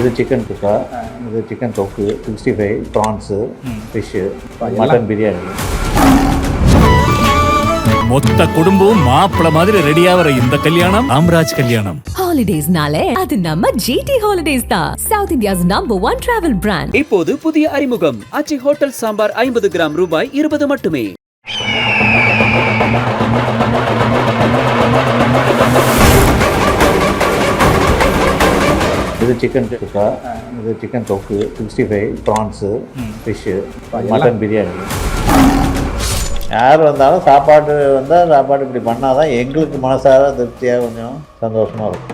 இது சிக்கன் சுக்கா இது சிக்கன் தொக்கு sixty five prawns fish mutton biryani மொத்த குடும்பம் மாப்பிள மாதிரி ரெடியாகிற இந்த கல்யாணம் ராம்ராஜ் கல்யாணம். ஹாலிடேஸ்னாலே அது நம்ம ஜிடி ஹாலிடேஸ் தான். South India's number one travel brand இப்போது புதிய அறிமுகம். அச்சி ஹோட்டல் சாம்பார் ஐம்பது கிராம் ரூபாய் இருபது மட்டுமே. இது சிக்கன் சுக்கா இது சிக்கன் தொக்கு sixty five prawns fish mutton biryani யார் வந்தாலும் சாப்பாடு வந்தால் சாப்பாடு இப்படி பண்ணால் தான் எங்களுக்கு மனசார திருப்தியாக கொஞ்சம் சந்தோஷமாக இருக்கும்.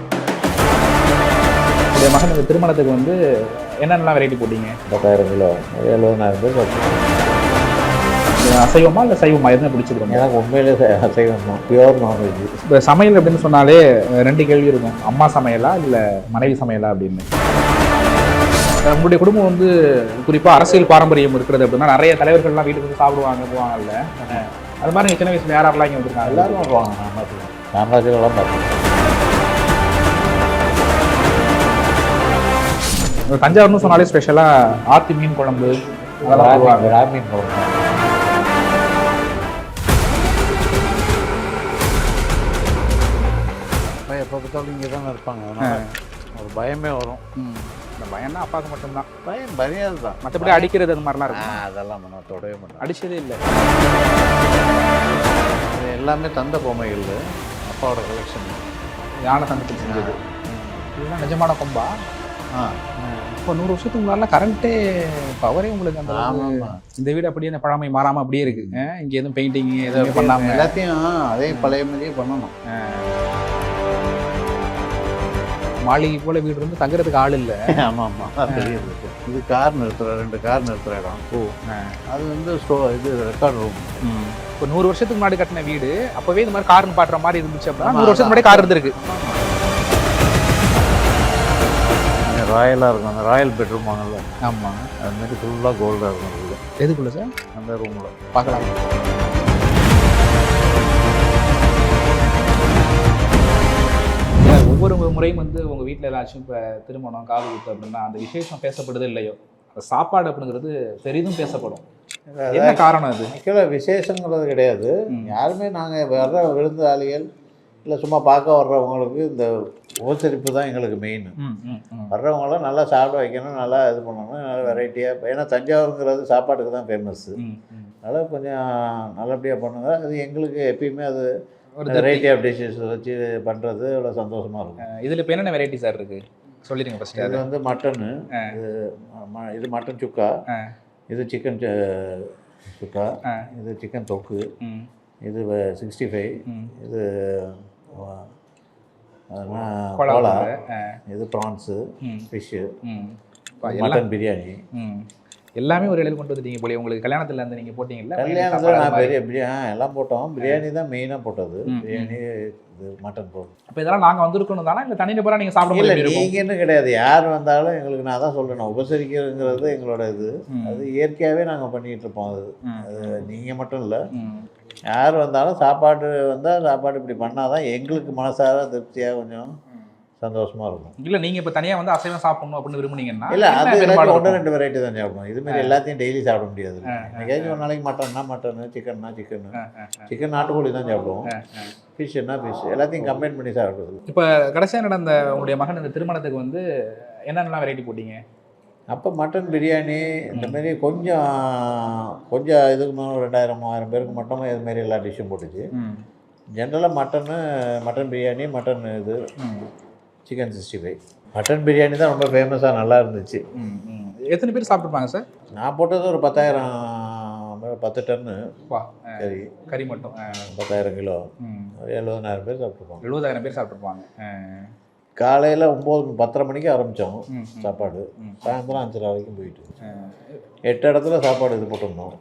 உடைய மகனுக்கு திருமணத்துக்கு வந்து என்னென்னலாம் வெரைட்டி போட்டீங்க? பத்தாயிரம் கிலோ எழுபதாயிரம் பேர் சாப்பிடுவோம். அசைவமா இல்லை சைவமா? எதுவும் பிடிச்சிருக்கோம்? எனக்கு உண்மையிலே அசைவம் பியூர் நான்வெஜ் இப்போ சமையல் அப்படின்னு சொன்னாலே ரெண்டு கேள்வி இருக்கும். அம்மா சமையலா இல்லை மனைவி சமையலா அப்படின்னு? உங்களுடைய குடும்பம் வந்து குறிப்பாக அரசியல் பாரம்பரியம் இருக்கிறது அப்படின்னா நிறைய தலைவர்கள்லாம் வீட்டுக்கு வந்து சாப்பிடுவாங்க போவாங்கல்ல? அது மாதிரி நீங்க சின்ன வயசுல யார் யாரெல்லாம் இங்கே வந்திருக்காங்க? எல்லாரும் வருவாங்க ராமராஜெல்லாம் பார்த்துருக்கோம் தஞ்சாவூர்னு சொன்னாலே ஸ்பெஷலாக ஆத்தி மீன் குழம்பு அதெல்லாம் ராமீன் குழம்பு. எப்போ பார்த்தாலும் இங்கே தானே இருப்பாங்க ஒரு பயமே வரும். இந்த பயம்னா அப்பாவுக்கு மட்டும்தான். பயம் பரியாது தான். மற்றபடி அடிக்கிறது அது மாதிரிலாம் இருக்கும்? அதெல்லாம் நான் தொடவே மாட்டேன் அடிச்சதே இல்லை. இது எல்லாமே தந்த பொம்மைகள். அப்பாவோட கலெக்ஷன் யானை சந்தத்தில் செஞ்சது. இதுதான் நிஜமான கொம்பா? ஆ. இப்போ நூறு வருஷத்துக்கு முன்னாடி கரண்ட்டே பவரே உங்களுக்கு அந்த இந்த வீடு அப்படியே அந்த பழமை மாறாம அப்படியே இருக்கு. இங்க எதுவும் பெயிண்டிங் எதுவும் பண்ணாம. எல்லாத்தையும் அதே பழைய மாதிரியே பண்ணணும். மாளிகை போல வீடு இருந்து தங்குறதுக்கு ஆள் இல்ல. ஆமாம் ஆமாம் தெரியுது இது கார் நிறுத்துற ரெண்டு கார் நிறுத்துற இடம். ஓ. அது வந்து ஸ்டோ இது ரெக்கார்ட் ரூம். இப்போ நூறு வருஷத்துக்கு முன்னாடி கட்டின வீடு அப்பவே இந்த மாதிரி கார் பாட்டுற மாதிரி இருந்துச்சு அப்படின்னா நூறு வருஷத்துக்கு முன்னாடி கார் இருந்திருக்கு. ராயலாக இருக்கும் அந்த ராயல் பெட்ரூம் வாங்கல. ஆமா. அது மாதிரி ஃபுல்லாக கோல்டாக இருக்கும். எதுக்குள்ள சார்? அந்த ரூமில் பார்க்கலாம். ஒவ்வொரு முறையும் வந்து உங்க வீட்ல ஏதாச்சும் இப்ப திருமணம் காது குத்து அப்படின்னா அந்த விசேஷம் பேசப்படுது இல்லையோ? அந்த சாப்பாடு அப்படிங்கிறது பெரிதும் பேசப்படும். என்ன காரணம் அது? ஆக்சுவலாக விசேஷங்கிறது கிடையாது. யாருமே நாங்கள் வர்ற விருந்தாளிகள் இல்லை சும்மா பார்க்க வர்றவங்களுக்கு இந்த உபசரிப்பு தான் எங்களுக்கு மெயின். வர்றவங்களாம் நல்லா சாப்பிட வைக்கணும் நல்லா இது பண்ணணும் நல்லா வெரைட்டியாக ஏன்னா தஞ்சாவூருங்கிறது சாப்பாட்டுக்கு தான் ஃபேமஸ்ஸு. அதனால் கொஞ்சம் நல்லபடியாக பண்ணுங்க. அது எங்களுக்கு எப்பயுமே அது ஒரு. வெரைட்டி ஆஃப் டிஷ்ஷஸ் வச்சு பண்ணுறது அவ்வளோ சந்தோஷமாக இருக்கும் இதுல இப்ப என்னென்ன வெரைட்டி சார் இருக்கு சொல்லிடுங்க ஃபர்ஸ்ட் இது அது வந்து மட்டனு இது இது மட்டன் சுக்கா. இது சிக்கன் சுக்கா. இது சிக்கன் தொக்கு இது சிக்ஸ்டி ஃபைவ். இது கோலா இது ப்ரான்ஸு ஃபிஷ்ஷு மட்டன் பிரியாணி ம். எல்லாமே ஒரு இடையில கொண்டு வந்துட்டீங்க போல உங்களுக்கு கல்யாணத்துல இருந்து நீங்க போட்டீங்கல்ல கல்யாணத்தில் நான் பெரிய பிரியா எல்லாம் போட்டோம். பிரியாணி தான் மெயினாக போட்டது. பிரியாணி இது மட்டன் போட்டோம் அப்ப இதெல்லாம் நாங்க வந்திருக்கணும் தானே? இல்ல தனிநபரா நீங்க சாப்பிட இல்லை நீங்கன்னு கிடையாது. யார் வந்தாலும் எங்களுக்கு நான் தான் சொல்றேன். உபசரிக்கிறதுங்கிறது எங்களோட இது. அது இயற்கையாகவே நாங்கள் பண்ணிகிட்டு இருப்போம் அது. அது நீங்கள் மட்டும் இல்லை. யார் வந்தாலும் சாப்பாடு வந்தால் சாப்பாடு இப்படி பண்ணால் தான் எங்களுக்கு மனசார திருப்தியாக கொஞ்சம் சந்தோஷமாக இருக்கும். இல்ல நீங்க இப்ப தனியா வந்து அசைவம் சாப்பிடணும் அப்படின்னு விரும்புனீங்கன்னா இல்லை அது ஒன்று? ரெண்டு வெரைட்டி தான் சாப்பிடணும். இது மாதிரி எல்லாத்தையும் டெய்லி சாப்பிட முடியாது. என்னைக்காச்சும் ஒரு நாளைக்கு மட்டன்னா மட்டனு சிக்கன்னா சிக்கன். சிக்கன் நாட்டுக்கோழி தான் சாப்பிடுவோம். ஃபிஷ்ஷுன்னா ஃபிஷ் எல்லாத்தையும் கம்பைன் பண்ணி சாப்பிடுறது. இப்ப கடைசியா நடந்த உங்களுடைய மகன் இந்த திருமணத்துக்கு வந்து என்னென்னலாம் வெரைட்டி போட்டீங்க? அப்போ மட்டன் பிரியாணி இந்த மாதிரி கொஞ்சம் கொஞ்சம் இதுக்கு மேலே ரெண்டாயிரம் மூவாயிரம் பேருக்கு மட்டும் இது மாதிரி எல்லா டிஷ்ஷும் போட்டுச்சு. ஜென்ரலாக மட்டனு மட்டன் பிரியாணி மட்டன் இது. Chicken sixty five mutton biryani தான் ரொம்ப ஃபேமஸாக நல்லா இருந்துச்சு. எத்தனை பேர் சாப்பிட்டுருப்பாங்க சார்? நான் போட்டது ஒரு பத்தாயிரம் பத்து டன்னு. ஆ, கறி கறி மட்டும் பத்தாயிரம் கிலோ. ஒரு எழுபதாயிரம் பேர் சாப்பிட்ருப்போம் எழுபதாயிரம் பேர் சாப்பிட்டுருப்பாங்க ஆ, காலையில் ஒம்பது பத்தரை மணிக்கு ஆரம்பித்தோம். சாப்பாடு. சாயந்தரம் அஞ்சரை வரைக்கும் போயிட்டு எட்டு இடத்துல சாப்பாடு இது போட்டிருந்தோம்.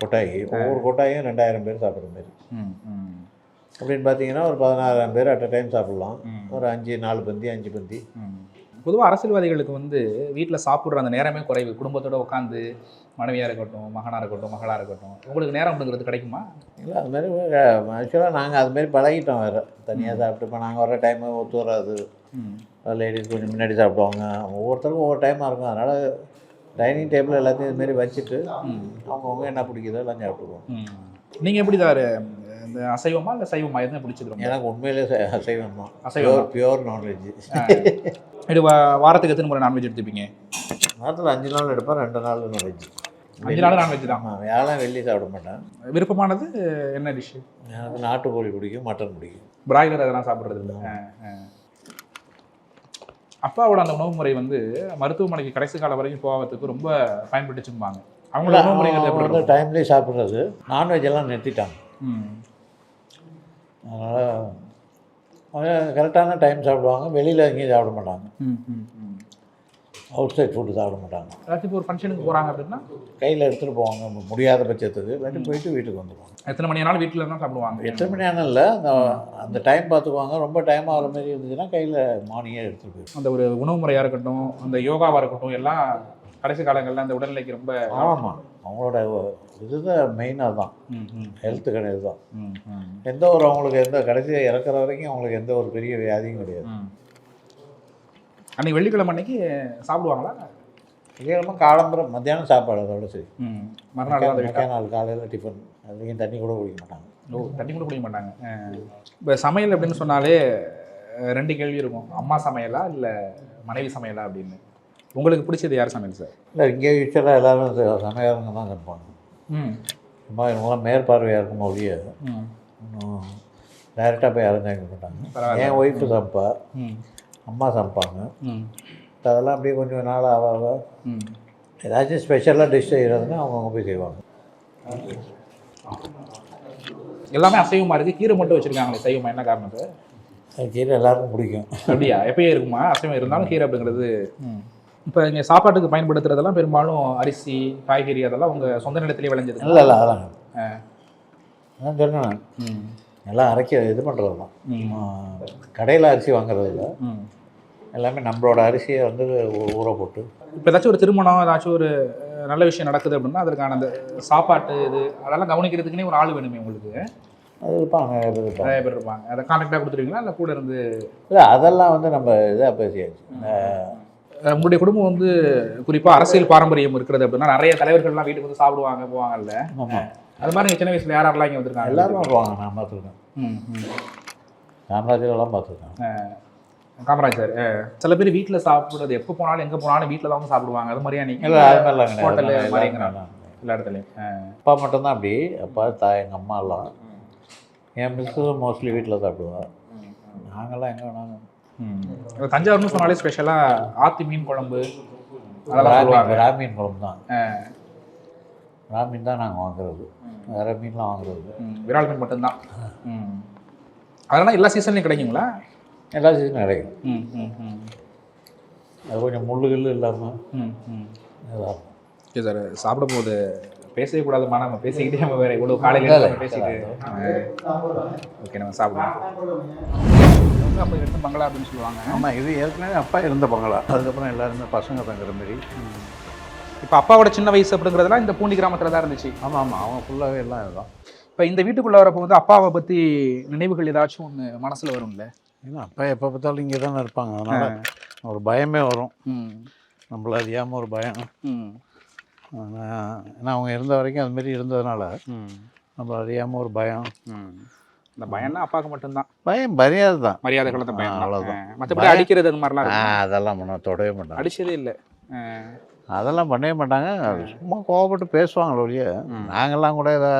கொட்டாயி. ஒவ்வொரு கொட்டாயும் ரெண்டாயிரம் பேர் சாப்பிட்ற மாதிரி. அப்படின்னு பார்த்தீங்கன்னா ஒரு பதினாறாயிரம் பேர் அட் அ டைம் சாப்பிட்லாம். ஒரு அஞ்சு நாலு பந்தி அஞ்சு பந்தி. ம். பொதுவா அரசியல்வாதிகளுக்கு வந்து வீட்ல சாப்பிடுற அந்த நேரமே குறைவு. குடும்பத்தோட உட்காந்து மனைவியா இருக்கட்டும் மகனா இருக்கட்டும் மகளா இருக்கட்டும் உங்களுக்கு நேரம் அப்படிங்கிறது கிடைக்குமா? இல்லை அது மாதிரி ஆக்சுவலாக நாங்கள் அது மாதிரி பழகிட்டோம் வேறு. தனியாக சாப்பிட்டு இப்போ நாங்கள் வர டைமு ஒத்து வராது. லேடிஸ் கொஞ்சம் முன்னாடி சாப்பிடுவாங்க. ஒவ்வொருத்தருக்கும் ஒவ்வொரு டைமாக இருக்கும். அதனால் டைனிங் டேபிள் எல்லாத்தையும் இதுமாரி வச்சுட்டு அவங்கவுங்க என்ன பிடிக்குதோ எல்லாம் சாப்பிடுவோம் நீங்கள் எப்படி சார் இந்த அசைவமா இல்லை சைவமா? எதுவும் பிடிச்சது எனக்கு உண்மையிலே அசைவம் தான் அசைவம் பியோர் நான்வெஜ் இது வாரத்துக்கு எத்தனை முறை நான்வெஜ் எடுத்துப்பீங்க? வாரத்தில் அஞ்சு நாள் எடுப்பேன் ரெண்டு நாள் வெஜ் அஞ்சு நாள் நான்வெஜ் தான் வியாழன் வெள்ளி சாப்பிட மாட்டேன். விருப்பமானது என்ன டிஷ்ஷு எனக்கு நாட்டுக்கோழி பிடிக்கும் மட்டன் பிடிக்கும். பிராய்லர் அதெல்லாம் சாப்பிட்றது இல்லை? அப்பாவோட அந்த உணவு முறை வந்து மருத்துவமனைக்கு கடைசி காலம் வரைக்கும் போகிறதுக்கு ரொம்ப பயன்பட்டுச்சும்பாங்க. அவங்களோட உணவு முறைகள்? டைம்லேயே சாப்பிட்றது. நான்வெஜ் எல்லாம் நிறுத்திட்டாங்க. அதனால் கரெக்டான டைம் சாப்பிடுவாங்க. வெளியில் எங்கேயும் சாப்பிட மாட்டாங்க. ம், ம், ம். அவுட் சைட் ஃபுட்டு சாப்பிட மாட்டாங்க. ஏதாச்சும் ஒரு ஃபங்க்ஷனுக்கு போகிறாங்க அப்படின்னா? கையில் எடுத்துகிட்டு போவாங்க. முடியாத பட்சத்துக்கு. இல்லாட்டி போயிட்டு வீட்டுக்கு வந்துடுவாங்க எத்தனை மணி ஆனாலும் வீட்டில் தான் சாப்பிடுவாங்க. எத்தனை மணி ஆனால் இல்லை. அந்த டைம் பார்த்துக்குவாங்க ரொம்ப டைம் ஆகிற மாதிரி இருந்துச்சுன்னா கையில் மார்னிங்கே எடுத்துகிட்டு போயிடுவாங்க. அந்த ஒரு உணவு முறையாக இருக்கட்டும் அந்த யோகாவாக இருக்கட்டும் எல்லாம் கடைசி காலங்களில் அந்த உடல்நிலைக்கு ரொம்ப ஆமாம் அவங்களோட இதுதான் மெயினாக தான் ஹெல்த்து கிடையாது தான் எந்த ஒரு அவங்களுக்கு எந்த கடைசியாக இறக்குற வரைக்கும் அவங்களுக்கு எந்த ஒரு பெரிய வியாதியும் கிடையாது. ம். அன்னைக்கு வெள்ளிக்கிழமை அன்னைக்கு சாப்பிடுவாங்களா? திங்கக்கிழமை காலம்பரம் மத்தியானம் சாப்பாடு அதோட சரி. ம் மறுநாள் மக்கா நாள் காலையில் டிஃபன் அதுலேயும் தண்ணி கூட குடிக்க மாட்டாங்க. ஓ தண்ணி கூட குடிக்க மாட்டாங்க. இப்போ சமையல் அப்படின்னு சொன்னாலே ரெண்டு கேள்வி இருக்கும். அம்மா சமையலா இல்லை மனைவி சமையலா அப்படின்னு? உங்களுக்கு பிடிச்சது யார் சமையல் சார்? இல்லை இங்கே யூஸ்வலாக எல்லாரும் சமையல்ங்க தான் சமைப்பாங்க ம். சும்மா இவங்களாம் மேற்பார்வையாக இருக்கும் ஒழிய ம். டைரெக்டாக போய் யாரும் சமைக்க மாட்டாங்க. என் ஒய்ஃபு சமைப்பா ம். அம்மா சமைப்பாங்க. ம். அதெல்லாம் அப்படியே கொஞ்சம் நாள் ஆக ஆக ம். ஏதாச்சும் ஸ்பெஷலாக டிஷ் செய்கிறதுன்னா அவங்கவுங்க போய் செய்வாங்க. எல்லாமே அசைவமா இருக்கு. கீரை மட்டும் வச்சிருக்காங்களே சைவமா? என்ன காரணம் சார் அது கீரை எல்லாருக்கும் பிடிக்கும். அப்படியா? எப்பயே இருக்குமா? அசைவம் இருந்தாலும் கீரை அப்படிங்கிறது இப்போ இங்கே சாப்பாட்டுக்கு பயன்படுத்துறதெல்லாம் பெரும்பாலும் அரிசி காய்கறி அதெல்லாம் உங்கள் சொந்த நிலத்திலே விளைஞ்சது. இல்லை இல்லை ஆ. நான். சொன்னேன் எல்லாம் அரைக்க இது பண்ணுறது தான் கடையில் அரிசி வாங்குறது இல்லை. எல்லாமே நம்மளோட அரிசியை வந்து ஊற போட்டு. இப்போ ஏதாச்சும் ஒரு திருமணம் ஏதாச்சும் ஒரு நல்ல விஷயம் நடக்குது அப்படின்னா அதற்கான அந்த சாப்பாட்டு இது அதெல்லாம் கவனிக்கிறதுக்குனே ஒரு ஆள் வேணுமே உங்களுக்கு? அது இருப்பாங்க இது இருப்பாங்க. நிறைய பேர் இருப்பாங்க. அதை கான்டாக்டாக கொடுத்துருவீங்களா? இல்லை கூட இருந்து இல்லை அதெல்லாம் வந்து நம்ம இதாக பேசியாச்சு. உங்களுடைய குடும்பம் வந்து குறிப்பாக அரசியல் பாரம்பரியம் இருக்கிறது அப்படின்னா நிறைய தலைவர்கள்லாம் வீட்டுக்கு வந்து சாப்பிடுவாங்க போவாங்கல்ல. அது மாதிரி சின்ன வயசுல யார் யாரெல்லாம் இங்கே வந்திருக்காங்க? எல்லாரும் வருவாங்க நான் பார்த்துருக்கேன். காமராஜரெல்லாம் பார்த்துருக்கேன். காமராஜ் சார் சில பேர் வீட்டில் சாப்பிடுறது எப்போ போனாலும் எங்கே போனாலும் வீட்டில் தான் வந்து சாப்பிடுவாங்க. அது மாதிரியா இல்லை நீங்கள் அது மாதிரிலாம் ஹோட்டலு மாதிரிங்கிறாங்க. எல்லா இடத்துலையும். அப்பா மட்டும்தான் அப்படி அப்பா தாய் எங்கள் அம்மா எல்லாம். என் மிஸ்ஸும் மோஸ்ட்லி வீட்டில் சாப்பிடுவா நாங்கள்லாம் எங்கே வேணாலும். தஞ்சாவூர்னு சொன்னாலே ஸ்பெஷலாக ஆத்தி மீன் குழம்பு. ராமீன் குழம்பு தான். ராமீன் தான் நாங்கள் வாங்குறது. வேறு மீன்லாம் வாங்குறது. விரால் மீன் மட்டும்தான். ம். அதெல்லாம் எல்லா சீசன்லையும் கிடைக்குங்களா? எல்லா சீசனும் கிடைக்கும். ம் ம் ம். அது கொஞ்சம் முள்ளுகள் இல்லாமல் ஓகே சார் சாப்பிடும்போது பேசவே கூடாதுமா நம்ம பேசிக்கிட்டே நம்ம வேற இவ்வளோ காலையில் பேசிட்டு ஓகே நம்ம சாப்பிடுவோம் அப்போ எடுத்து பங்களா அப்படின்னு சொல்லுவாங்க. ஆமாம் இது ஏற்கனவே அப்பா இருந்த பங்களா. அதுக்கப்புறம் எல்லாருமே பசங்க தங்குற மாதிரி இப்போ அப்பாவோட சின்ன வயசு அப்படிங்கிறதெல்லாம் இந்த பூண்டி கிராமத்தில் தான் இருந்துச்சு. ஆமாம் ஆமாம் அவங்க ஃபுல்லாகவே எல்லாம் இதுதான் இப்போ இந்த வீட்டுக்குள்ள வரப்போ வந்து அப்பாவை பற்றி நினைவுகள் ஏதாச்சும் ஒன்று மனசில் வரும்ல? ஏன்னா அப்பா எப்போ பார்த்தாலும் இங்கே தானே இருப்பாங்க. அதனால் ஒரு பயமே வரும். நம்மள அறியாமல் ஒரு பயம். ஏன்னா அவங்க இருந்த வரைக்கும் அது மாதிரி இருந்ததுனால நம்மள அறியாமல் ஒரு பயம். இந்த பயம்னா அப்பாவுக்கு மட்டும்தான். பயம் மரியாதை தான் மரியாதை கலந்த பயம் ஆ, அவ்வளவுதான். மற்றபடி அடிக்கிறது அந்த மாதிரிலாம். அதெல்லாம் பண்ண தொடவே மாட்டாங்க. அடிச்சதே இல்லை. அதெல்லாம் பண்ணவே மாட்டாங்க. சும்மா கோவப்பட்டு பேசுவாங்களே ஒழிய நாங்கள்லாம் கூட ஏதோ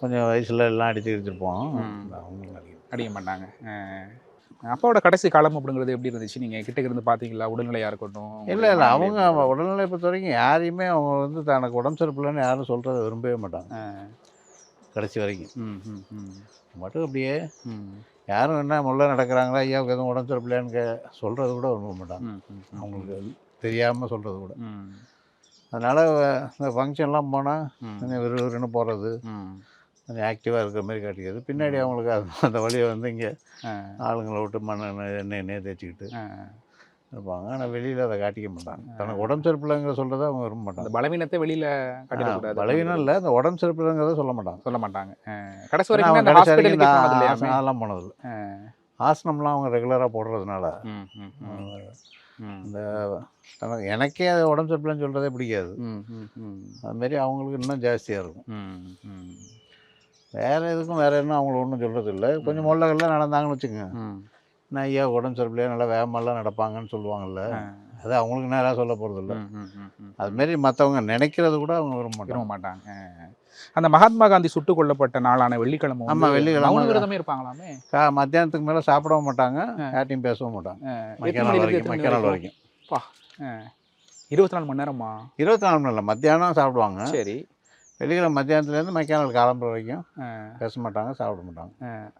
கொஞ்சம் வயசில் எல்லாம் அவங்க நிறைய அடிக்க மாட்டாங்க. அப்பாவோட கடைசி காலம் அப்படிங்கிறது எப்படி இருந்துச்சு? நீங்கள் கிட்ட இருந்து பார்த்தீங்களா உடல்நிலையாக இருக்கட்டும் இல்லை இல்லை. அவங்க உடல்நிலை பொறுத்த வரைக்கும் யாரையுமே அவங்க வந்து தனக்கு உடம்பு சரிப்பில்லைன்னு யாரும் சொல்கிறத விரும்பவே மாட்டாங்க. கடைசி வரைக்கும். ம் ம் ம். மட்டும் அப்படியே யாரும் என்ன முள்ள நடக்கிறாங்களா ஐயாவுக்கு எதுவும் உடம்பு சரிப்பில்லைன்னு கே சொல்கிறது கூட விரும்ப மாட்டாங்க. அவங்களுக்கு தெரியாமல் சொல்கிறது கூட. அதனால் இந்த ஃபங்க்ஷன்லாம் போனால். கொஞ்சம் விறுவிறுன்னு போகிறது கொஞ்சம் ஆக்டிவாக இருக்கிற மாதிரி காட்டிக்கிறது. பின்னாடி அவங்களுக்கு அது அந்த வழியை வந்து இங்கே. ஆளுங்களை விட்டு மண்ணை எண்ணெய் எண்ணெய் தேய்ச்சிக்கிட்டு. இருப்பாங்க. ஆனால் வெளியில் அதை காட்டிக்க மாட்டாங்க. தனக்கு உடம்பு சரிப்பில்லைங்கிற சொல்கிறத அவங்க விரும்ப மாட்டாங்க. பலவீனத்தை வெளியில காட்டிடக்கூடாது பலவீனம் இல்லை. அந்த உடம்பு சரிப்பில்லைங்கிறத சொல்ல மாட்டாங்க. சொல்ல மாட்டாங்க. கடைசி வரைக்கும் கடைசி வரைக்கும் அதெல்லாம் போனதில்லை. ஆசனம்லாம் அவங்க ரெகுலராக போடுறதுனால இந்த எனக்கே அது உடம்பு சரியில்லைன்னு சொல்கிறதே பிடிக்காது. அதுமாரி அவங்களுக்கு இன்னும் ஜாஸ்தியாக இருக்கும். வேறு எதுக்கும் வேறு என்ன அவங்களுக்கு ஒன்றும் சொல்கிறது இல்லை கொஞ்சம் முள்ளகள்லாம் நடந்தாங்கன்னு வச்சுக்கோங்க. நான் ஐயா உடம்பு சரியில்லையா நல்லா வேகமெல்லாம் நடப்பாங்கன்னு சொல்லுவாங்கல்ல. அது அவங்களுக்கு நேராக சொல்ல போகிறது இல்லை. அதுமாரி மற்றவங்க நினைக்கிறது கூட அவங்க விரும்ப மாட்டாங்க. விரும்ப மாட்டாங்க. அஹ். அந்த மகாத்மா காந்தி சுட்டுக் கொல்லப்பட்ட நாளான வெள்ளிக்கிழமை ஆமா, வந்து வெள்ளிக்கிழமை. விரதமே இருப்பாங்களாமே? கா மத்தியானத்துக்கு மேலே சாப்பிடவும் மாட்டாங்க யார்ட்டையும் பேசவும் மாட்டாங்க. மக்கிய நாள் வரைக்கும் மணி நாள் வரைக்கும்? இருபத்தி நாலு மணி நேரமா? இருபத்தி நாலு மணி இல்லை மத்தியானம் சாப்பிடுவாங்க. சரி. வெள்ளிக்கிழமை மத்தியானத்துலேருந்து மக்கிய நாள் காலம்புற வரைக்கும். பேச மாட்டாங்க சாப்பிட மாட்டாங்க.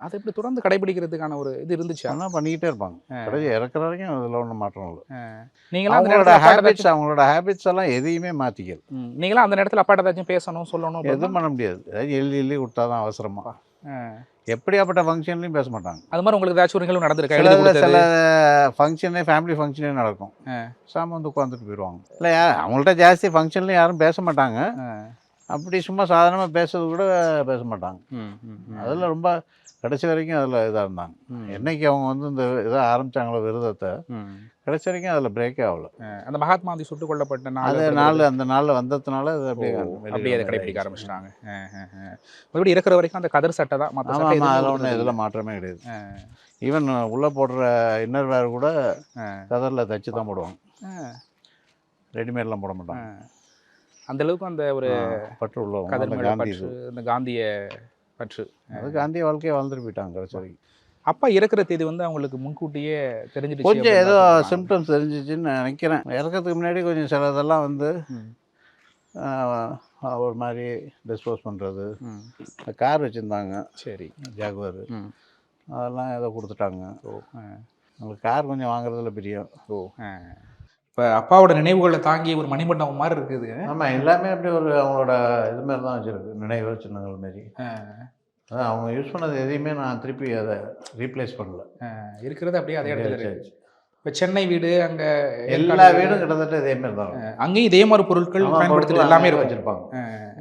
அதை எப்படி தொடர்ந்து கடைபிடிக்கிறதுக்கான ஒரு இது இருந்துச்சா? ஆனால் பண்ணிக்கிட்டே இருப்பாங்க. கடைசி இறக்குற வரைக்கும் அதில் ஒன்றும் மாற்றம் இல்லை. நீங்களாம் அவங்களோட ஹேபிட்ஸ் ஏதாச்சும் அவங்களோட ஹேபிட்ஸ் எல்லாம் எதையுமே மாற்றிக்கல. நீங்களாம் அந்த நேரத்துல அப்பாட்ட ஏதாச்சும் பேசணும் சொல்லணும்? எதுவும் பண்ண முடியாது. ஏதாவது எழுதி எழுதி கொடுத்தா தான் அவசரமாக. எப்படியாப்பட்ட ஃபங்க்ஷன்லையும் பேச மாட்டாங்க. அது மாதிரி உங்களுக்கு ஏதாச்சும் ஒரு நிகழ்வு நடந்திருக்கா? சில ஃபங்க்ஷனே ஃபேமிலி ஃபங்க்ஷனே நடக்கும். சாமி வந்து உட்காந்துட்டு போயிடுவாங்க. இல்லை அவங்கள்ட்ட ஜாஸ்தி ஃபங்க்ஷன்லையும் யாரும் பேச மாட்டாங்க. அப்படி சும்மா சாதாரணமாக பேசுறது கூட பேச மாட்டாங்க. அதில் ரொம்ப கடைசி வரைக்கும் அதில் இதாக இருந்தாங்க. என்னைக்கு அவங்க வந்து இந்த இதை ஆரம்பிச்சாங்களோ விரதத்தை. கடைசி வரைக்கும் அதில் பிரேக்கே ஆகல. அந்த மகாத்மா காந்தி சுட்டுக் கொல்லப்பட்ட நாள் அது நாள் அந்த நாளில் வந்ததுனால அது அப்படியே அப்படியே அதை கடைபிடிக்க. ஆரம்பிச்சிட்டாங்க மறுபடியும் இருக்கிற வரைக்கும் அந்த கதர் சட்டை தான் ஆமாம் அதில் ஒன்றும் இதில் மாற்றமே கிடையாது. ஈவன் உள்ளே போடுற இன்னர் வேர் கூட. கதரில் தைச்சு தான் போடுவாங்க. ரெடிமேட்லாம் போட மாட்டாங்க. அந்த அளவுக்கு அந்த ஒரு பற்று உள்ள பற்று இந்த காந்திய பற்று. அது காந்திய வாழ்க்கையை வாழ்ந்துட்டு போயிட்டாங்க கடைசி வரைக்கும். அப்பா இறக்குற தேதி வந்து அவங்களுக்கு முன்கூட்டியே தெரிஞ்சிடுச்சு கொஞ்சம் ஏதோ. சிம்டம்ஸ் தெரிஞ்சிச்சுன்னு நினைக்கிறேன். இறக்கிறதுக்கு முன்னாடி கொஞ்சம் சிலதெல்லாம் வந்து ம். ஆஹ், ஒரு மாதிரி டிஸ்போஸ் பண்ணுறது. கார் வச்சுருந்தாங்க. சரி. ஜாகுவார். அதெல்லாம் ஏதோ கொடுத்துட்டாங்க. ஓ அஹ். அவங்களுக்கு கார் கொஞ்சம் வாங்குறதுல பிரியம். ஓ இப்போ அப்பாவோட நினைவுகளை தாங்கி ஒரு மணிமண்டபம் மாதிரி இருக்குது ஆமாம் எல்லாமே அப்படி ஒரு அவங்களோட இது மாதிரி தான் வச்சுருக்கு நினைவு சின்னங்கள் மாரி. அதான் அவங்க யூஸ் பண்ணது எதையுமே நான் திருப்பி அதை ரீப்ளேஸ் பண்ணல. இருக்கிறது அப்படியே அதே இடத்துல இருக்கு. இப்போ சென்னை வீடு அங்கே எல்லா வீடும் கிட்டத்தட்ட இதே மாதிரி தான். அங்கேயும் இதே மாதிரி பொருட்கள் பயன்படுத்துறது எல்லாமே வச்சிருப்பாங்க.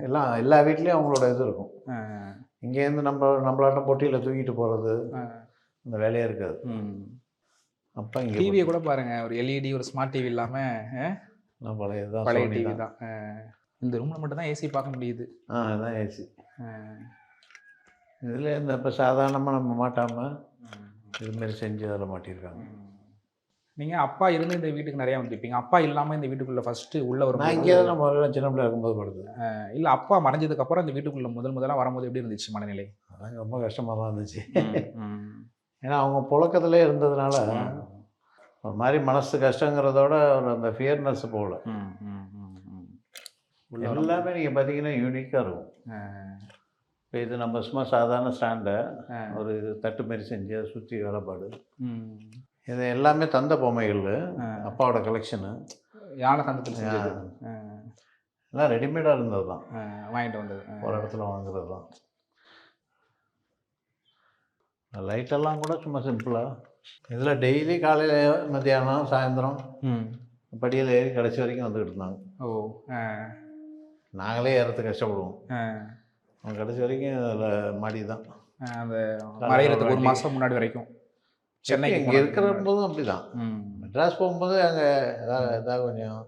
எல்லாம் எல்லா வீட்லேயும் அவங்களோட இது இருக்கும். இங்கேருந்து நம்ம நம்மளாட்டம் பொட்டியில் தூக்கிட்டு போகிறது அஹ். அந்த வேலையே இருக்காது. அப்போ இங்கே டிவியை கூட பாருங்க. ஒரு எல்இடி ஒரு ஸ்மார்ட் டிவி இல்லாம அஹ், நான் பழைய டிவி தான். இந்த ரூம்ல மட்டும் தான் ஏசி பார்க்க முடியுது. ஆ இதுதான் ஏசி. இதில் இந்த இப்போ சாதாரணமாக நம்ம மாட்டாமல். இதுமாரி செஞ்சு அதில் மாட்டியிருக்காங்க நீங்க அப்பா இருந்து இந்த வீட்டுக்கு நிறைய வந்திருப்பீங்க. அப்பா இல்லாம இந்த வீட்டுக்குள்ள ஃபர்ஸ்ட் உள்ள நான் வரும் இங்கே தான் முதல்ல சின்ன பிள்ளை இருக்கும்போது படுது இல்ல அப்பா மறைஞ்சதுக்கு அப்புறம் இந்த வீட்டுக்குள்ள முதல் முதலா வரும்போது எப்படி இருந்துச்சு மனநிலை? அதான் ரொம்ப கஷ்டமாக தான் இருந்துச்சு. ஏன்னா அவங்க புழக்கத்திலே இருந்ததுனால ஒரு மாதிரி மனசு கஷ்டங்கிறதோட ஒரு அந்த ஃபியர்னஸ் போகல. எல்லாமே நீங்கள் பார்த்தீங்கன்னா யூனிக்காக இருக்கும். இப்போ இது நம்ம சும்மா சாதாரண ஸ்டாண்டை. ஒரு இது தட்டு மாரி செஞ்சு சுற்றி வேலைப்பாடு. இது எல்லாமே தந்த பொம்மைகள். அப்பாவோட கலெக்ஷனு யானை தந்தத்தில் செஞ்சது. எல்லாம் ரெடிமேடாக இருந்தது தான். வாங்கிட்டு வந்தது. ஒரு இடத்துல வாங்குறது தான் லைட்டெல்லாம் கூட சும்மா சிம்பிளாக இதில் டெய்லி காலையில் மத்தியானம் சாயந்தரம் ம். படியில் ஏறி கடைசி வரைக்கும் வந்துக்கிட்டு இருந்தாங்க ஓ. நாங்களே ஏறத்துக்கு கஷ்டப்படுவோம் கடைசி வரைக்கும் அதில் மாடி தான். அந்த மறைகிறதுக்கு ஒரு மாசம் முன்னாடி வரைக்கும் சென்னைக்கு இங்கே இருக்கிற. போதும் அப்படி தான். மெட்ராஸ் போகும்போது அங்கே ஏதாவது ஏதாவது கொஞ்சம்.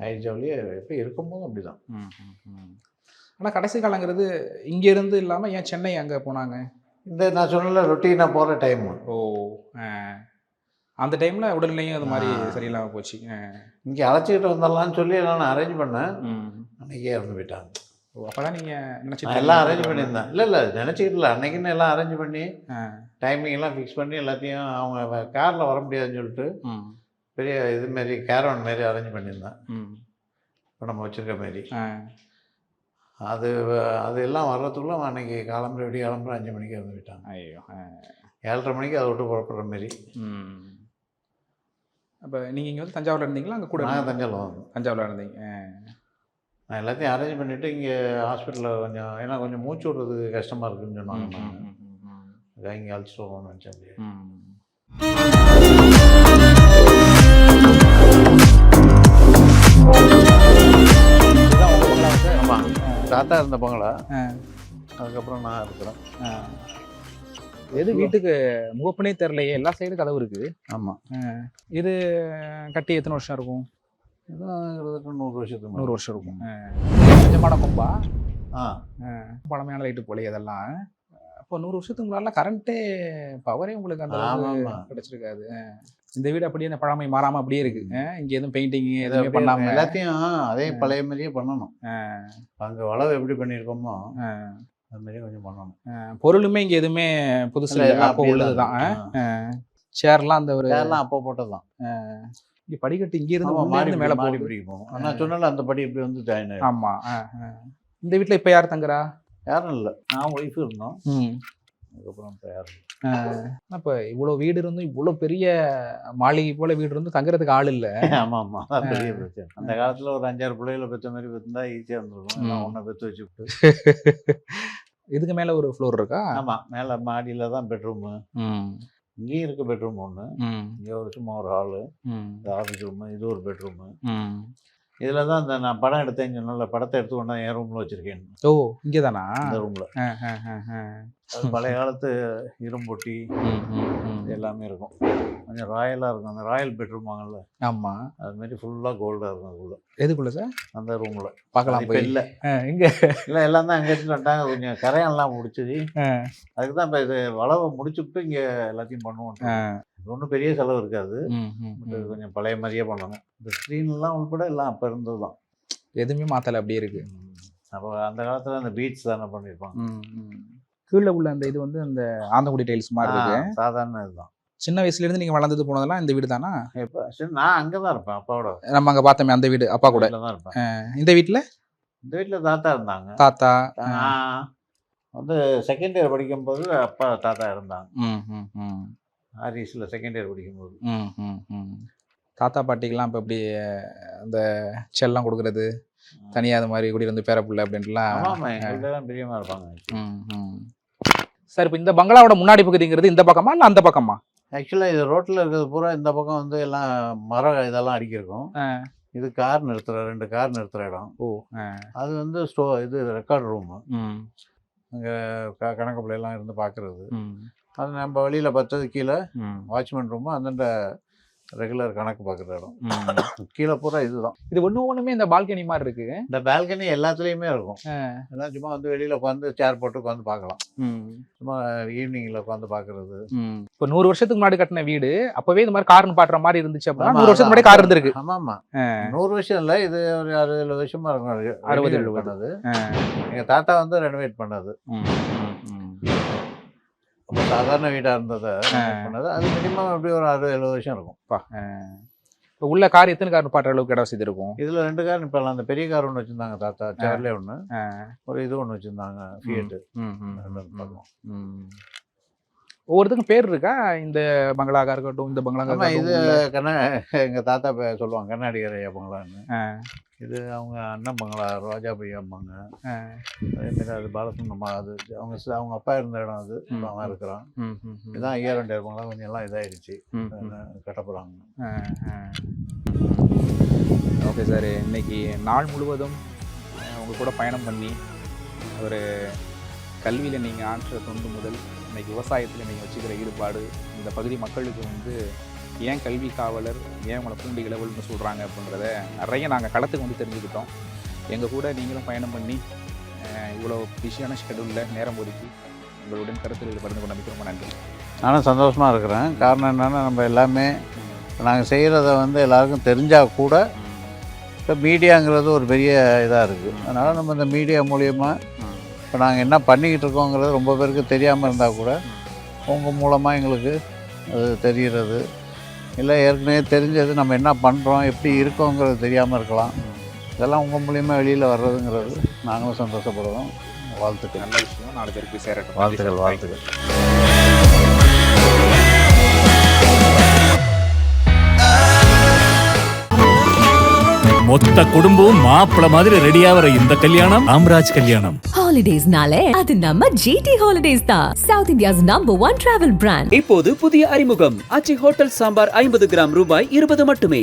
ஆயிடுச்சு அப்படியே எப்போ இருக்கும்போதும் அப்படி தான் ம். ம். ம். ஆனா கடைசி காலங்கிறது இங்க இருந்து இல்லாம ஏன் சென்னை அங்க போனாங்க இந்த நான் சொன்னல ரொட்டீனாக போகிற டைம் ஓ. அந்த டைம்ல உடல்நிலையும் அது மாதிரி ஆ. சரியில்லாம போச்சு. இங்கே அழைச்சிக்கிட்டு வந்துடலாம்னு சொல்லி நான் அரேஞ்ச் பண்ணேன். அன்றைக்கே இறந்து போயிட்டாங்க ஓ அப்பதான் நீங்க நினைச்சிட்டு நான் எல்லாம் அரேஞ்ச். பண்ணியிருந்தேன் இல்லை இல்லை நினச்சிக்கிட்டு இல்லை அன்னைக்குன்னு எல்லாம் அரேஞ்ச் பண்ணி. டைமிங் எல்லாம் ஃபிக்ஸ் பண்ணி எல்லாத்தையும் அவங்க காரில் வர முடியாதுன்னு சொல்லிட்டு. பெரிய இது மாரி கேரவன் மாரி அரேஞ்ச் பண்ணியிருந்தேன் ம். இப்போ நம்ம வச்சுருக்க மாரி. அது அது எல்லாம் வர்றதுக்குள்ள அவன் அன்னைக்கு கிளம்புற விடிய கிளம்புற அஞ்சு மணிக்கு இறந்து போயிட்டாங்க ஐயோ. ஏழரை மணிக்கு அதை விட்டு புறப்படுற மாரி ம். அப்ப நீங்க இங்க வந்து தஞ்சாவூர்ல இருந்தீங்களா அங்க கூட நாங்கள்? தஞ்சாவூர் தஞ்சாவூர்ல இருந்தீங்க. நான் எல்லாத்தையும் அரேஞ்ச் பண்ணிவிட்டு இங்கே ஹாஸ்பிட்டலில் கொஞ்சம் ஏன்னா கொஞ்சம் மூச்சு விடுறதுக்கு கஷ்டமாக இருக்குன்னு சொன்னாங்க இங்கே அழைச்சிட்டு வரணும்னு நினச்சேன் தாத்தா இருந்த பங்களா அஹ். அதுக்கப்புறம் நான் இருக்கிறேன். எது வீட்டுக்கு முகப்பனே தெரியலையே எல்லா சைடும் கதவு இருக்கு ஆமாம் இது கட்டி எத்தனை வருஷம் இருக்கும்? நூறு வருஷத்துக்கு நூறு. வருஷம் இருக்கும். கொஞ்சமான கொம்பா? ஆ. பழமையான லைட்டு போல இதெல்லாம் அப்போ நூறு வருஷத்துக்கு முன்னால கரண்ட்டே பவரே உங்களுக்கு அந்த. கிடைச்சிருக்காது. இந்த வீடு அப்படியே அந்த பழமை மாறாம அப்படியே இருக்கு. இங்க எதுவும் பெயிண்டிங் எதுவுமே பண்ணாம. எல்லாத்தையும் அதே பழைய மாதிரியே பண்ணணும். அங்கே வளவு எப்படி பண்ணியிருக்கோமோ ஆ. அது மாதிரியே கொஞ்சம் பண்ணணும். பொருளுமே இங்க எதுவுமே புதுசு அப்போ உள்ளதுதான். சேர்லாம் அந்த ஒரு சேரெல்லாம் அப்போ போட்டது தான். இங்க படிக்கட்டு இங்க இருந்து மாடி மேல மாடி போகுது. பிடிக்க போகும். நான் சொன்னால அந்த படி இப்படி வந்து ஜாயின் ஆமா. இந்த வீட்ல இப்ப யார் தங்குறா? யாரும் இல்லை. நான் ஒய்ஃப் இருந்தோம். அதுக்கப்புறம் இப்போ யாரும். அப்ப இவ்வளவு வீடு இருந்தும் இவ்வளவு பெரிய மாளிகை போல வீடு இருந்தும் தங்குறதுக்கு ஆள் இல்ல. ஆமா ஆமா அதான் பெரிய பிரச்சனை. அந்த காலத்துல ஒரு அஞ்சாறு பிள்ளைகளை பெற்ற மாதிரி பெற்றிருந்தா ஈஸியாக இருந்திருக்கும். ம். ஒன்றை பெற்று வச்சுக்கிட்டு. இதுக்கு மேல ஒரு ஃப்ளோர் இருக்கா? ஆமா மேலே மாடியில தான் பெட்ரூமு இங்கேயும் இருக்கு பெட்ரூம் ஒன்று இங்கே ஒரு சும்மா ஒரு ஹாலு இந்த ஆஃபீஸ் ரூமு இது ஒரு பெட்ரூமு இதில் தான் இந்த நான் படம் எடுத்தேன்னு சொன்னல படத்தை எடுத்து கொண்டா என் ரூமில் வச்சுருக்கேன் ஓ இங்கதானா? இந்த ரூமில். அது பழைய காலத்து இரும்பொட்டி. எல்லாமே இருக்கும். கொஞ்சம் ராயலாக இருக்கும். அந்த ராயல் பெட்ரூம் வாங்கல ஆமா. அது மாதிரி ஃபுல்லாக கோல்டாக இருக்கும் அதுக்குள்ள. எதுக்குள்ள சார்? அந்த ரூமில். பார்க்கலாம் இப்போ இல்லை. இங்க. இல்லை எல்லாம் தான் அங்கே எடுத்துட்டு வந்துட்டாங்க கொஞ்சம் கரையான்லாம் முடிச்சது. அதுக்கு தான் இப்போ இது வளவை முடிச்சுட்டு இங்கே எல்லாத்தையும் பண்ணுவோம். ஒன்றும் பெரிய செலவு இருக்காது. பட். கொஞ்சம் பழைய மாதிரியே பண்ணணும். இந்த ஸ்க்ரீன்லாம் உள்பட எல்லாம் அப்போ இருந்தது தான். எதுவுமே மாத்தல அப்படியே இருக்கு. அப்போ அந்த காலத்தில் அந்த பீட்ஸ் தானே பண்ணியிருப்பாங்க. கீழே உள்ள அந்த இது வந்து அந்த ஆந்தங்குடி டைல்ஸ் மாதிரி இருக்கு. சாதாரண இதுதான். சின்ன வயசுல இருந்து நீங்க வளர்ந்தது போனதெல்லாம் இந்த வீடு தானா? நான் அங்கே தான் இருப்பேன் அப்பாவோட. நம்ம அங்க பார்த்தோமே அந்த வீடு அப்பா கூட. இருப்பேன். இந்த வீட்டுல இந்த வீட்டில் தாத்தா இருந்தாங்க. தாத்தா வந்து செகண்ட் இயர் படிக்கும்போது அப்பா தாத்தா இருந்தாங்க ம், ம், ம். ஆரிஸில் செகண்ட் இயர் படிக்கும்போது. ம், ம், ம். தாத்தா பாட்டிக்கெல்லாம் இப்போ எப்படி அந்த செல்லம் கொடுக்கறது? தனியாக அது மாதிரி குடி வந்து பேரப்புள்ள அப்படின்ட்டுலாம் ஆமாம் எங்கள்கிட்ட பிரியமாக இருப்பாங்க. ம், ம். சார் இப்போ இந்த பங்களாவோட முன்னாடி பகுதிங்கிறது இந்த பக்கமா இல்லை அந்த பக்கமா? ஆக்சுவலாக இது ரோட்டில் இருக்கிறது பூரா இந்த பக்கம் வந்து எல்லாம் மரம் இதெல்லாம் அடிக்கிருக்கும். ஆ. இது கார் நிறுத்துற ரெண்டு கார் நிறுத்துற இடம். ஓ. அது வந்து ஸ்டோ இது ரெக்கார்ட் ரூமு. அங்கே க கணக்கு பிள்ளைலாம் இருந்து பார்க்குறது அது நம்ம வெளியில் பத்தது கீழே. வாட்ச்மேன் ரூமு அந்தண்ட ரெகுலர் கணக்கு பார்க்குற இடம். கீழே பூரா இதுதான். இது ஒன்று ஒன்றுமே இந்த பால்கனி மாதிரி இருக்கு. இந்த பால்கனி எல்லாத்துலேயுமே இருக்கும். எல்லாம் சும்மா வந்து வெளியில் உட்காந்து சேர் போட்டு உட்காந்து பார்க்கலாம். சும்மா ஈவினிங்கில் உட்காந்து பார்க்குறது. இப்போ நூறு வருஷத்துக்கு முன்னாடி கட்டின வீடு அப்பவே இந்த மாதிரி கார்னு பாட்டுற மாதிரி இருந்துச்சு அப்படின்னா நூறு வருஷத்துக்கு முன்னாடி கார் இருந்திருக்கு. ஆமாம் ஆமாம் நூறு வருஷம் இல்லை இது ஒரு அறுபது எழுபது வருஷமா இருக்கும். அறுபது, எழுபது. பண்ணது. எங்கள் தாத்தா வந்து ரெனோவேட் பண்ணது. ரொம்ப சாதாரண வீடாக இருந்ததை பண்ணது அது மினிமம் எப்படி ஒரு அறுபது எழுபது வருஷம் இருக்கும். அப்பா, ஆ. இப்போ உள்ள கார் எத்தனை கார் பாட்டுற அளவுக்கு இடம் வசதி இருக்கும் இதில் ரெண்டு கார் நிப்பாலாம் அந்த பெரிய கார் ஒன்று வச்சுருந்தாங்க தாத்தா சேர்லே ஒன்று. ஒரு இது ஒன்று வச்சுருந்தாங்க ஃபியட்டு ஒவ்வொருத்துக்கும் பேர் இருக்கா? இந்த பங்களாக்கா இருக்கட்டும் இந்த பங்களாக்கா இது கண்ணா எங்கள் தாத்தா சொல்லுவாங்க கண்ணாடிகர் ஐயா பங்களான்னு. இது அவங்க அண்ணன் பங்களா ரோஜா பையம்பாங்க. அதேமாரி அது பாலசுந்தரமா அது அவங்க அவங்க அப்பா இருந்த இடம் அது. அவன் இருக்கிறான். இதுதான் ஐயா ரெண்டு பங்களா கொஞ்சம் எல்லாம் இதாயிடுச்சு. ம், ம். கட்ட போகிறாங்க ஓகே சார் இன்னைக்கு நாள் முழுவதும் உங்க கூட பயணம் பண்ணி ஒரு கல்வியில் நீங்கள் ஆற்ற தொண்டு முதல் இன்னைக்கு விவசாயத்தில் நீங்கள் வச்சுக்கிற ஈடுபாடு இந்த பகுதி மக்களுக்கு வந்து ஏன் கல்வி காவலர் ஏன் உங்களை பூண்டி இளவல்னு சொல்கிறாங்க அப்படின்றத நிறைய நாங்கள் களத்துக்கு வந்து தெரிஞ்சுக்கிட்டோம். எங்கள் கூட நீங்களும் பயணம் பண்ணி இவ்வளோ பிஸியான ஷெடியூலில் நேரம் ஒதுக்கி உங்களுடன் கருத்துக்களை பகிர்ந்து கொண்டமைக்கு ரொம்ப நன்றி. நானும் சந்தோஷமாக இருக்கிறேன். காரணம் என்னென்னா நம்ம எல்லாமே நாங்கள் செய்கிறத வந்து எல்லாருக்கும் தெரிஞ்சால் கூட இப்போ மீடியாங்கிறது ஒரு பெரிய இதாக இருக்குது அதனால் நம்ம இந்த மீடியா மூலியமா இப்போ நாங்கள் என்ன பண்ணிக்கிட்டு இருக்கோங்கிறது ரொம்ப பேருக்கு தெரியாமல் இருந்தால் கூட உங்கள் மூலமாக எங்களுக்கு அது தெரிகிறது. இல்லை ஏற்கனவே தெரிஞ்சது நம்ம என்ன பண்ணுறோம் எப்படி இருக்கோங்கிறது தெரியாமல் இருக்கலாம். இதெல்லாம் உங்கள் மூலியமாக வெளியில் வர்றதுங்கிறது நாங்களும் சந்தோஷப்படுறோம். வாழ்த்துக்கள். நல்ல விஷயம். நாலு பேருக்கு சேரட்டும். வாழ்த்துக்கள் வாழ்த்துக்கள். மொத்த குடும்பம் மாப்பிள மாதிரி ரெடியாகிற இந்த கல்யாணம் ராம்ராஜ் கல்யாணம். ஹாலிடேஸ்னாலே அது நம்ம ஜிடி ஹாலிடேஸ் தான். South India's number one travel brand இப்போது புதிய அறிமுகம். ஆச்சி ஹோட்டல் சாம்பார் ஐம்பது கிராம் ரூபாய் இருபது மட்டுமே.